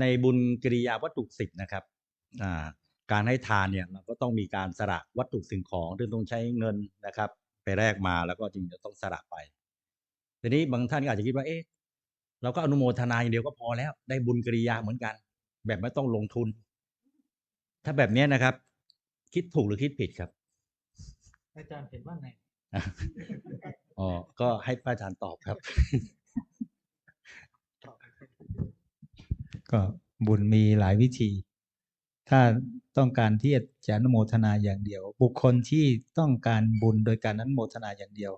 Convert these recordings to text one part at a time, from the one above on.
ในบุญกิริยาวัตถุสิบนะครับอ่าการให้ทานเนี่ยมันก็ต้องมีการสละวัตถุสิ่งของซึ่งต้องใช้เงินนะครับ ไปแลกมาแล้วก็จริงจะต้องสละไป ทีนี้บางท่านก็อาจจะคิดว่าเอ๊ะเราก็อนุโมทนาอย่างเดียวก็พอแล้ว ได้บุญกิริยาเหมือนกัน แบบไม่ต้องลงทุน ถ้าแบบเนี้ยนะครับ คิดถูกหรือคิดผิดครับ อาจารย์เห็นว่าไงอ๋อก็ให้พระอาจารย์ตอบครับ ก็บุญมีหลายวิธี ถ้าต้องการที่จะอนุโมทนาอย่างเดียว บุคคลที่ต้องการบุญโดยการอนุโมทนาอย่างเดียว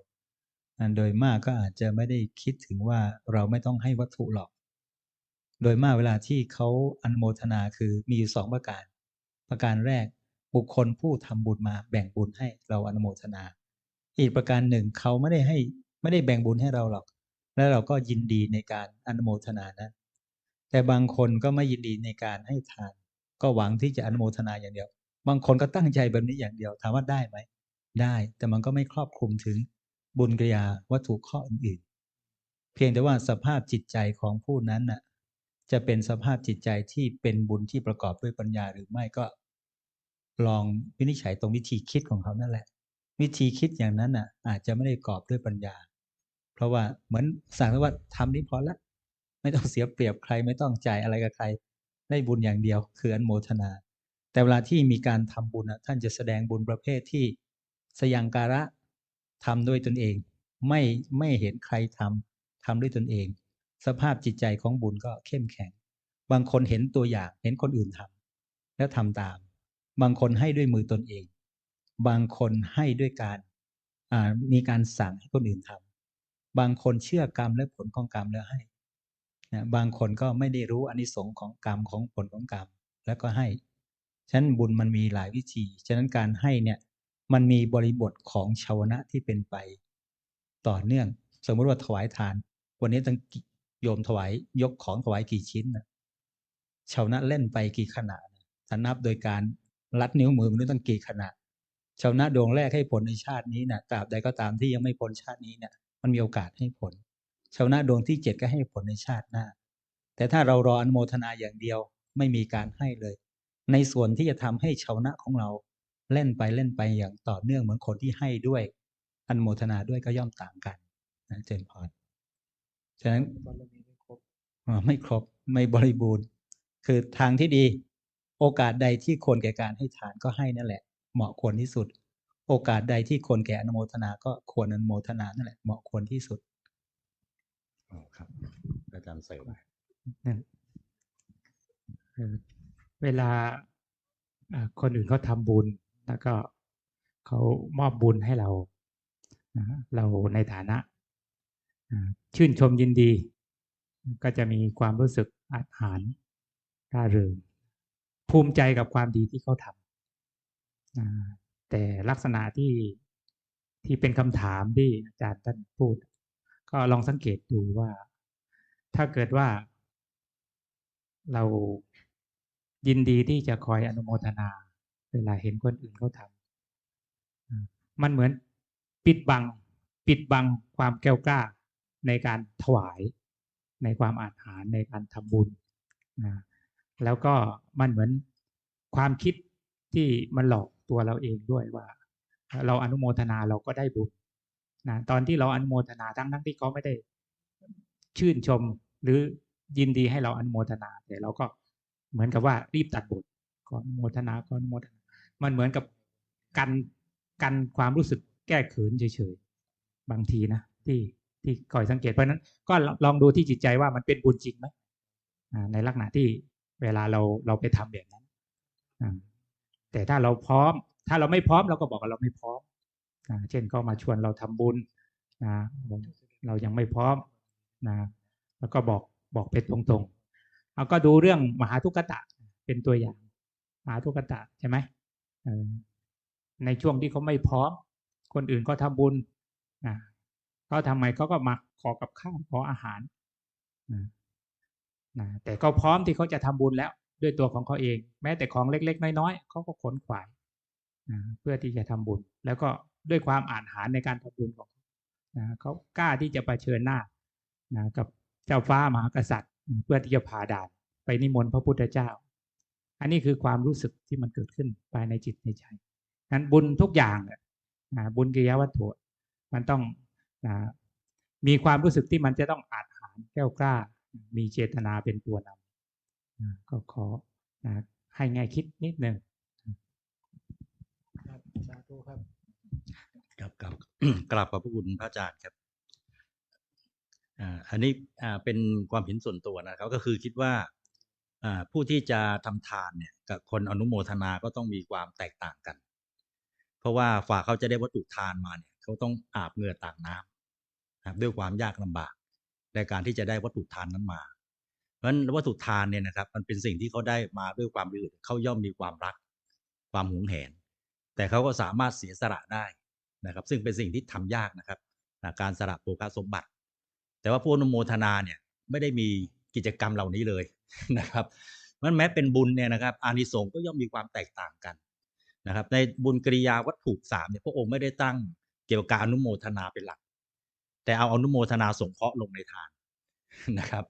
อันโดยมากก็อาจจะไม่ได้คิดถึงว่าเราไม่ต้องให้วัตถุหรอก โดยมากเวลาที่เขาอนุโมทนาคือมีอยู่สองประการ ประการแรกบุคคลผู้ทำบุญมาแบ่งบุญให้เราอนุโมทนา อีกประการหนึ่งเขาไม่ได้ให้ไม่ได้แบ่งบุญให้เราหรอก แล้วเราก็ยินดีในการอนุโมทนานั้น แต่บางคนก็ไม่ยินดีในการให้ทาน ก็หวังที่จะอนุโมทนาอย่างเดียว บางคนก็ตั้งใจแบบนี้อย่างเดียว ถามว่าได้ไหม ได้ แต่มันก็ไม่ครอบคลุมถึงบุญกริยาวัตถุข้ออื่นๆ เพียงแต่ว่าสภาพจิตใจของผู้นั้นน่ะ จะเป็นสภาพจิตใจที่เป็นบุญที่ประกอบด้วยปัญญาหรือไม่ก็ ลองวินิจฉัยตรงวิธีคิดของเขานั่นแหละ วิธีคิดอย่างนั้นน่ะ อาจจะไม่ได้กรอบด้วยปัญญา เพราะว่าเหมือนสั่งว้ว่าทำนี้พอละ ไม่ต้องเสียเปรียบใคร ไม่ต้องจ่ายอะไรกับใคร ได้บุญอย่างเดียวคืออนโมทนา แต่เวลาที่มีการทำบุญท่านจะแสดงบุญประเภทที่สยังการะทำด้วยตนเอง ไม่ไม่เห็นใครทำทำด้วยตนเอง สภาพจิตใจของบุญก็เข้มแข็ง บางคนเห็นตัวอย่างเห็นคนอื่นทำแล้วทำตาม บางคนให้ด้วยมือตนเอง บางคนให้ด้วยการมีการสั่งให้คนอื่นทำบางคนเชื่อกรรมและผลของกรรมแล้วให้ นะบางคนก็ไม่ได้รู้อานิสงส์ของกรรมของผลของกรรม แล้วก็ให้ ฉะนั้นบุญมันมีหลายวิธี ฉะนั้นการให้เนี่ยมันมีบริบทของชาวนะที่เป็นไป ต่อเนื่อง สมมติว่าถวายทาน วันนี้ต้องกิโยมถวายยกของถวายกี่ชิ้นนะชาวนะเล่นไปกี่ขณะนะถ้านับโดยการลัดนิ้วมือมันต้องกี่ขณะชาวนะดวงแรกให้ผลในชาตินี้นะตราบใดก็ตามที่ยังไม่พ้นชาตินี้เนี่ยมันมีโอกาสให้ผล ชาวนะดวงที่เจ็ดก็ให้ผลในชาติหน้า แต่ถ้าเรารออนุโมทนาอย่างเดียวไม่มีการให้เลย ในส่วนที่จะทำให้ชาวนะของเราเล่นไปเล่นไปอย่างต่อเนื่องเหมือนคนที่ให้ด้วยอนุโมทนาด้วยก็ย่อมต่างกันนะเจนพรฉะนั้นบารมีไม่ครบอ่าไม่ครบไม่บริบูรณ์ คือทางที่ดี โอกาสใดที่ควรแก่การให้ทานก็ให้นั่นแหละ เหมาะควรที่สุด โอกาสใดที่ควรแก่อนุโมทนา ก็ควรอนุโมทนานั่นแหละเหมาะควรที่สุด อ๋อครับ อาจารย์เสริมเวลาคนอื่นเขาทำบุญ แล้วก็เขามอบบุญให้เราเราในฐานะชื่นชมยินดี ก็จะมีความรู้สึกอาหารร่าเริงภูมิใจกับความดีที่เขาทำแต่ลักษณะที่ที่เป็นคำถามที่อาจารย์ท่านพูด ก็ลองสังเกตดูว่า ถ้าเกิดว่า เรายินดีที่จะคอยอนุโมทนา เวลาเห็นคนอื่นเขาทำมันเหมือนปิดบัง ปิดบังความแก้วกล้าในการถวาย ในความอาถรรพ์ในการทำบุญนะแล้วก็มันเหมือนความคิดที่มันหลอกตัวเราเองด้วยว่า เราอนุโมทนาเราก็ได้บุญ นะตอนที่เราอนุโมทนาทั้งทั้งที่เขาไม่ได้ชื่นชมหรือยินดีให้เราอนุโมทนา แต่เราก็เหมือนกับว่ารีบตัดบทก่อนอนุโมทนาก่อนอนุโมทนา มันเหมือนกับกันกันความรู้สึกแก้เขินเฉยๆบางทีนะที่ที่คอยสังเกตเพราะนั้นก็ลองดูที่จิตใจว่ามันเป็นบุญจริงไหมในลักษณะที่เวลาเราเราไปทำแบบนั้นแต่ถ้าเราพร้อม ถ้าเราไม่พร้อมเราก็บอกว่าเราไม่พร้อม อ่าเช่นเขามาชวนเราทำบุญนะเรายังไม่พร้อมนะแล้วก็บอกบอกไปตรงๆเอาก็ดูเรื่องมหาทุกตะเป็นตัวอย่าง มหาทุกตะใช่ไหมในช่วงที่เขาไม่พร้อม คนอื่นก็ทำบุญนะเขาทำไมเขาก็มาขอกับข้าวขออาหารนะนะแต่ก็พร้อมที่เขาจะทำบุญแล้ว ด้วยตัวของเขาเอง แม้แต่ของเล็ก ๆ น้อยๆเขาก็ขนขวายนะเพื่อที่จะทำบุญ แล้วก็ ด้วยความอ่านหารในการทำบุญของเขานะเขากล้าที่จะะเผชิญหน้านะกับเจ้าฟ้ามหากษัตริย์ เพื่อที่จะผ่าด่านไปนิมนต์พระพุทธเจ้า อันนี้คือความรู้สึกที่มันเกิดขึ้นภายในจิตในใจนั้นบุญทุกอย่างเนี่ยบุญกิริยวัตถุมันต้องอามีความรู้สึกที่มันจะต้องอาจหารแก้วกล้า มีเจตนาเป็นตัวนำอ่าก็ขออ่าให้ง่คิดนิดหนึ่งครับสาธุครับ ครับครับกราบขอบพระคุณพระอาจารย์ครับอันนี้เป็นความเห็นส่วนตัวนะครับก็คือคิดว่าผู้ที่จะทำทานเนี่ยกับคนอนุโมทนาก็ต้องมีความแตกต่างกัน เพราะว่าฝ่าเขาจะได้วัตถุทานมาเนี่ยเขาต้องอาบเหงื่อต่างน้ำนะครับด้วยความยากลำบากในการที่จะได้วัตถุทานนั้นมา เพราะฉะนั้นวัตถุทานเนี่ยนะครับมันเป็นสิ่งที่เขาได้มาด้วยความบริสุทธิ์เขาย่อมมีความรัก ความหวงแหน แต่เขาก็สามารถเสียสละได้ นะครับ ซึ่งเป็นสิ่งที่ทำยากนะครับการสละโภคสมบัติ แต่ว่าผู้อนุโมทนาเนี่ยไม่ได้มีกิจกรรมเหล่านี้เลยนะครับมันแม้เป็นบุญเนี่ยนะครับ อานิสงส์ก็ย่อมมีความแตกต่างกันนะครับ ในบุญกริยาวัตถุสามเนี่ยพระองค์ไม่ได้ตั้งเกี่ยวกับการอนุโมทนาเป็นหลัก แต่เอาอนุโมทนาสงเคราะห์ลงในทานนะครับ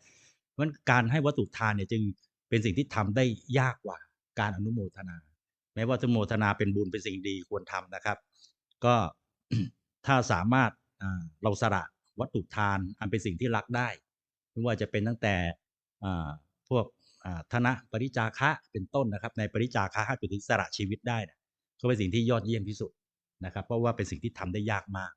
มันการให้วัตถุทานเนี่ยจึงเป็นสิ่งที่ทำได้ยากกว่าการอนุโมทนา แม้ว่าอนุโมทนาเป็นบุญเป็นสิ่งดีควรทำนะครับ ก็ถ้าสามารถเราสละวัตถุทานอันเป็นสิ่งที่รักได้ไม่ว่าจะเป็นตั้งแต่พวกธนะปริจาคะเป็นต้นนะครับ ในปริจาคะให้ถึงสละชีวิตได้นะก็เป็นสิ่งที่ยอดเยี่ยมที่สุดนะครับ เพราะว่าเป็นสิ่งที่ทำได้ยากมาก